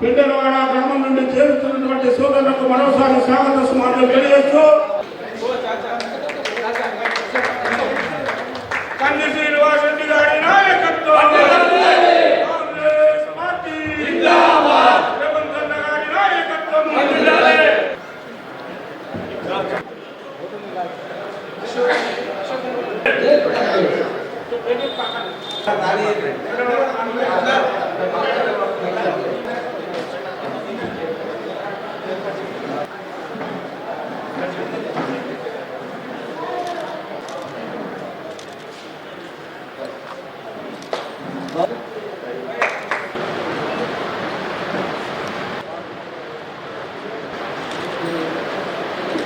పెండలవాడ గ్రామం నుండి చేరుతున్నటువంటి సోదరులకు మరోసారి స్వాగత సుమారులు తెలియజేస్తూ కంది శ్రీనివాస్ రెడ్డి గారి నాయకత్వం. కాంగ్రెస్ పార్టీ.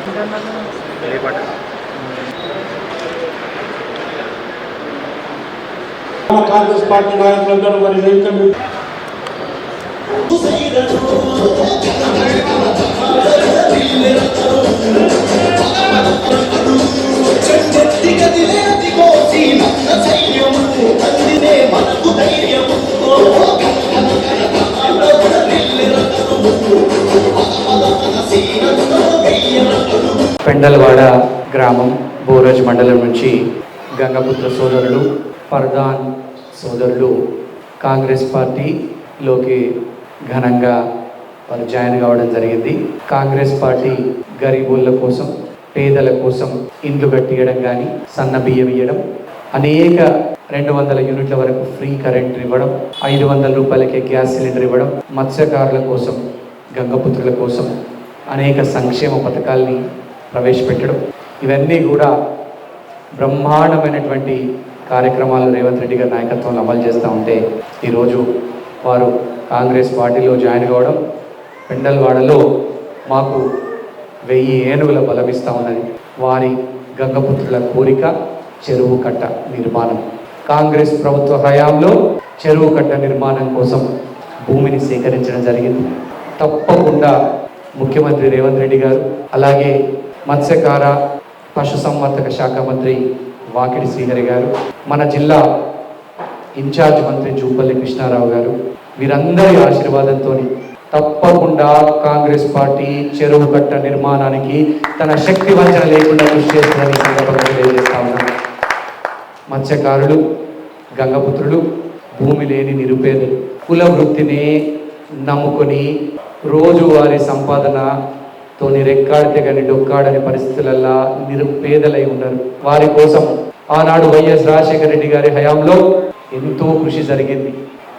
రేవంత్ అన్న గారి నాయకత్వం కాంగ్రెస్ పార్టీ నాయకులందరూ మరి వెల్కమ్ పెండలవాడ గ్రామం బోరజ్ మండలం నుంచి గంగపుత్ర సోదరులు పర్దాన్ సోదరులు కాంగ్రెస్ పార్టీలోకి ఘనంగా వారు జాయిన్ కావడం జరిగింది. కాంగ్రెస్ పార్టీ గరీబుల కోసం పేదల కోసం ఇండ్లు కట్టియడం కానీ సన్న బియ్యం ఇవ్వడం అనేక రెండు వందల యూనిట్ల వరకు ఫ్రీ కరెంట్ ఇవ్వడం ఐదు వందల రూపాయలకే గ్యాస్ సిలిండర్ ఇవ్వడం మత్స్యకారుల కోసం గంగపుత్రుల కోసం అనేక సంక్షేమ పథకాల్ని ప్రవేశపెట్టడం. ఇవన్నీ కూడా బ్రహ్మాండమైనటువంటి కార్యక్రమాలు రేవంత్ రెడ్డి గారి నాయకత్వంలో అమలు చేస్తూ ఉంటే ఈరోజు వారు కాంగ్రెస్ పార్టీలో జాయిన్ కావడం పెండల్వాడలో మాకు వెయ్యి ఏనుగుల బలమిస్తూ ఉన్నది. వారి గంగపుత్రుల కోరిక చెరువు కట్ట నిర్మాణం. కాంగ్రెస్ ప్రభుత్వ హయాంలో చెరువు కట్ట నిర్మాణం కోసం భూమిని సేకరించడం జరిగింది. తప్పకుండా ముఖ్యమంత్రి రేవంత్ రెడ్డి గారు అలాగే మత్స్యకార పశుసంవర్ధక శాఖ మంత్రి వాకిడి శ్రీహరి గారు మన జిల్లా ఇన్ఛార్జ్ మంత్రి జూపల్లి కృష్ణారావు గారు వీరందరి ఆశీర్వాదంతో తప్పకుండా కాంగ్రెస్ పార్టీ చెరువు కట్ట నిర్మాణానికి తన శక్తి వంచన లేకుండా కృషి చేస్తుందని సందర్భంగా తెలియజేస్తా ఉన్నాను మత్స్యకారులు గంగపుత్రులు భూమి లేని నిరుపేదలు కుల వృత్తిని నమ్ముకొని రోజువారి తోని రెక్కాడితే కానీ డొక్కాడని పరిస్థితులల్లా నిరుపేదలై ఉన్నారు వారి కోసం ఆనాడు వైఎస్ రాజశేఖర రెడ్డి గారి హయాంలో ఎంతో కృషి జరిగింది.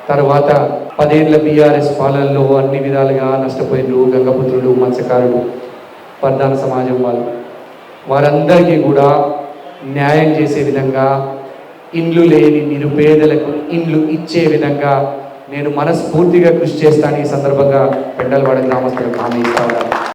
తర్వాత పదేళ్ళ బీఆర్ఎస్ పాలనలో అన్ని విధాలుగా నష్టపోయినరు గంగపుత్రులు మత్స్యకారులు ప్రధాన సమాజం వాళ్ళు. వారందరికీ కూడా న్యాయం చేసే విధంగా ఇండ్లు లేని నిరుపేదలకు ఇండ్లు ఇచ్చే విధంగా నేను మనస్ఫూర్తిగా కృషి చేస్తాను. ఈ సందర్భంగా పెండలవాడ గ్రామస్తులకు హామీ ఇస్తా